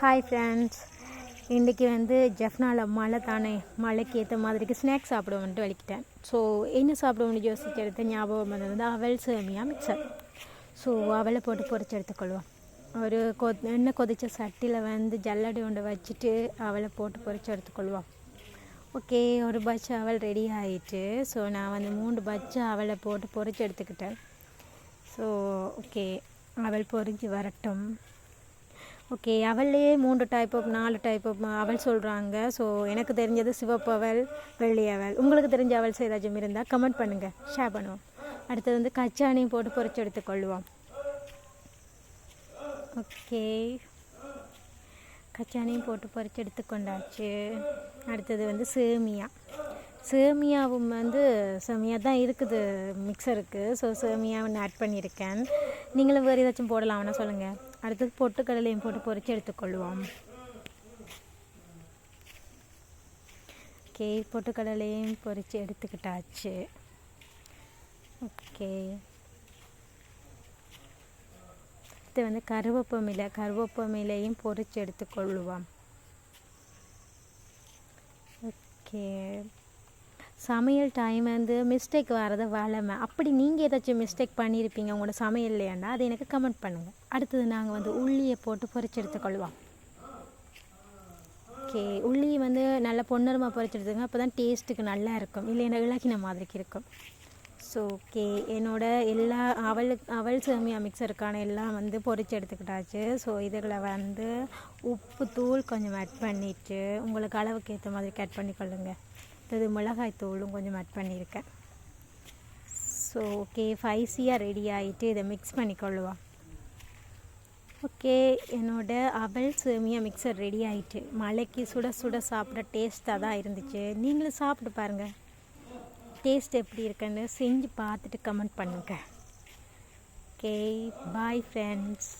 Hi friends இன்றைக்கி வந்து ஜெஃப்னாவில் மழை தானே மழைக்கு ஏற்ற மாதிரிக்கு ஸ்நாக்ஸ் சாப்பிடுவோன்ட்டு வலிக்கிட்டேன். ஸோ என்ன சாப்பிடுவோம்னு யோசிச்சு எடுத்த ஞாபகம் வந்தது வந்து அவல் சேமியா மிக்சர் ஸோ அவளை போட்டு பொறிச்சு எடுத்துக்கொள்வோம். ஒரு கொ எண்ணெய் கொதித்த சட்டியில் வந்து ஜல்லடி ஒன்று வச்சுட்டு அவளை போட்டு பொறிச்சு எடுத்துக்கொள்வோம். ஓகே ஒரு பட்ச அவள் ரெடி ஆகிட்டு ஸோ நான் வந்து மூணு பட்ச அவளை போட்டு பொறிச்சு எடுத்துக்கிட்டேன். ஸோ ஓகே அவள் பொரிஞ்சு வரட்டும். ஓகே அவல்லே மூன்று டைப் ஆஃப் நாலு டைப் ஆஃப் அவல் சொல்கிறாங்க ஸோ எனக்கு தெரிஞ்சது சிவப்பு அவல் வெள்ளி அவல் உங்களுக்கு தெரிஞ்ச அவல்ஸ் ஏதாச்சும் இருந்தால் கமெண்ட் பண்ணுங்கள் ஷேர் பண்ணுவோம். அடுத்தது வந்து கச்சானையும் போட்டு பொறிச்சு எடுத்துக்கொள்வோம் ஓகே. கச்சானையும் போட்டு பொறிச்சு எடுத்துக்கொண்டாச்சு அடுத்தது வந்து சேமியா. சேமியாவும் வந்து சேமியா தான் இருக்குது மிக்சருக்கு ஸோ சேமியாவும் ஆட் பண்ணியிருக்கேன். நீங்களும் வேறு ஏதாச்சும் போடலாம்னா சொல்லுங்கள் அடுத்தது பொட்டுக்கடலையும் போட்டு பொறிச்சு எடுத்துக்கொள்வோம். ஓகே பொட்டுக்கடலையும் பொறிச்சு எடுத்துக்கிட்டாச்சு. ஓகே அடுத்து வந்து கருவேப்பமிலை கருவேப்பமிலையும் பொரிச்சு எடுத்துக்கொள்வோம். ஓகே சமையல் டைம் வந்து மிஸ்டேக் வரது வளமை. அப்படி நீங்கள் ஏதாச்சும் மிஸ்டேக் பண்ணியிருப்பீங்க உங்களோட சமையல்லையாண்டா அதை எனக்கு கமெண்ட் பண்ணுங்கள் அடுத்தது நாங்கள் வந்து உள்ளியை போட்டு பொரிச்சு எடுத்துக்கொள்வோம் ஓகே உள்ளி வந்து நல்லா பொன்னரமாக பொரிச்சு எடுத்துங்க அப்போ தான் டேஸ்ட்டுக்கு நல்லா இருக்கும். இல்லைன்னா இலக்கின மாதிரிக்கு இருக்கும். ஸோ ஓகே என்னோட எல்லா அவல் அவல் சேமியா மிக்சருக்கான எல்லாம் வந்து பொறிச்சு எடுத்துக்கிட்டாச்சு ஸோ இதில் வந்து உப்பு தூள் கொஞ்சம் ஆட் பண்ணிவிட்டு உங்களுக்கு அளவுக்கு ஏற்ற மாதிரி கட் பண்ணிக்கொள்ளுங்கள் அடுத்தது மிளகாய் தூளும் கொஞ்சம் ஆட் பண்ணியிருக்கேன். ஸோ ஓகே ஃபைசியாக ரெடி ஆகிட்டு இதை மிக்ஸ் பண்ணிக்கொள்ளுவோம். ஓகே என்னோட அவல் சேமியா மிக்சர் ரெடி ஆகிட்டு மழைக்கு சுட சுட சாப்பிட டேஸ்ட்டாக தான் இருந்துச்சு. நீங்களும் சாப்பிட்டு பாருங்கள் டேஸ்ட் எப்படி இருக்குன்னு செஞ்சு பார்த்துட்டு கமெண்ட் பண்ணுங்கள் ஓகே பாய் ஃப்ரெண்ட்ஸ்